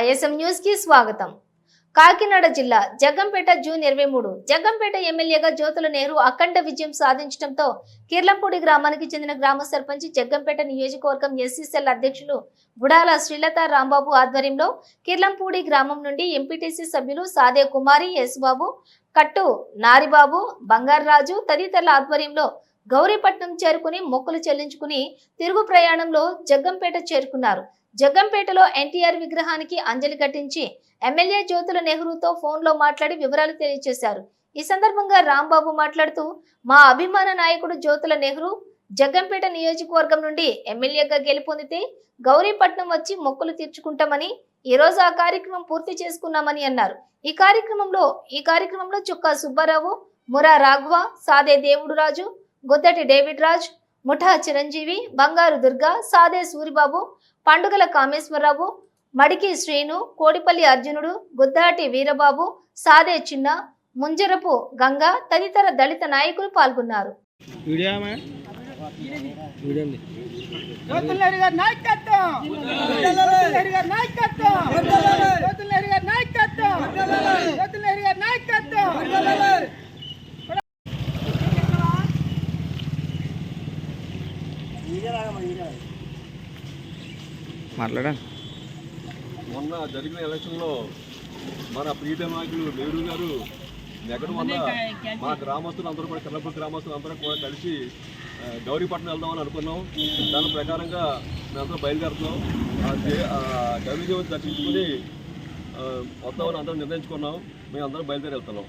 YSM న్యూస్కి స్వాగతం. కాకినాడ జిల్లా జగ్గంపేట జూన్ ఇరవై మూడు జగ్గంపేట ఎమ్మెల్యేగా జ్యోతుల నెహ్రూ అఖండ విజయం సాధించడంతో కిర్లంపూడి గ్రామానికి చెందిన గ్రామ సర్పంచ్ జగ్గంపేట నియోజకవర్గం ఎస్సీసెల్ అధ్యక్షులు బుడాల శ్రీలత రాంబాబు ఆధ్వర్యంలో కిర్లంపూడి గ్రామం నుండి ఎంపీటీసీ సభ్యులు సాదే కుమారి యేసుబాబు కట్టు నారిబాబు బంగారరాజు తదితరుల ఆధ్వర్యంలో గౌరీపట్నం చేరుకుని మొక్కులు చెల్లించుకుని తిరుగు ప్రయాణంలో జగ్గంపేట చేరుకున్నారు. జగ్గంపేటలో ఎన్టీఆర్ విగ్రహానికి అంజలి ఘటించి ఎమ్మెల్యే జ్యోతుల నెహ్రూతో ఫోన్లో మాట్లాడి వివరాలు తెలియజేశారు. ఈ సందర్భంగా రాంబాబు మాట్లాడుతూ మా అభిమాన నాయకుడు జ్యోతుల నెహ్రూ జగ్గంపేట నియోజకవర్గం నుండి ఎమ్మెల్యేగా గెలుపొందితే గౌరీపట్నం వచ్చి మొక్కులు తీర్చుకుంటామని ఈ రోజు ఆ కార్యక్రమం పూర్తి చేసుకున్నామని అన్నారు. ఈ కార్యక్రమంలో ఈ కార్యక్రమంలో చుక్కా సుబ్బారావు మురా రాఘవ సాదే దేవుడు రాజు గుద్దటి డేవిడ్ రాజ్ ముఠా చిరంజీవి బంగారు దుర్గా సాదే సూరిబాబు పండుగల కామేశ్వరరావు మడికి శ్రీను కోడిపల్లి అర్జునుడు గుద్దాటి వీరబాబు సాదే చిన్న ముంజరపు గంగ తదితర దళిత నాయకులు పాల్గొన్నారు. నాయకత్వం జ్యోతులహరి గారి నాయకత్వం జ్యోతులహరి గారి నాయకత్వం జ్యోతులహరి గారి నాయకత్వం మాట్లాడండి మొన్న జరిగిన ఎలక్షన్లో మన ప్రీత నాయకులు నెహ్రూ గారు ఎక్కడ వల్ల మా గ్రామస్తులు అందరూ కూడా కల్లపూర్ గ్రామస్తులు అందరూ కూడా కలిసి గౌరీపట్నం వెళ్దామని అనుకున్నాం. దాని ప్రకారంగా మేమందరం బయలుదేరుతున్నాం. గౌరీ దే- దర్శించుకుని వద్దామని అందరం నిర్ణయించుకున్నాం. మేము అందరం బయలుదేరి వెళ్తున్నాం.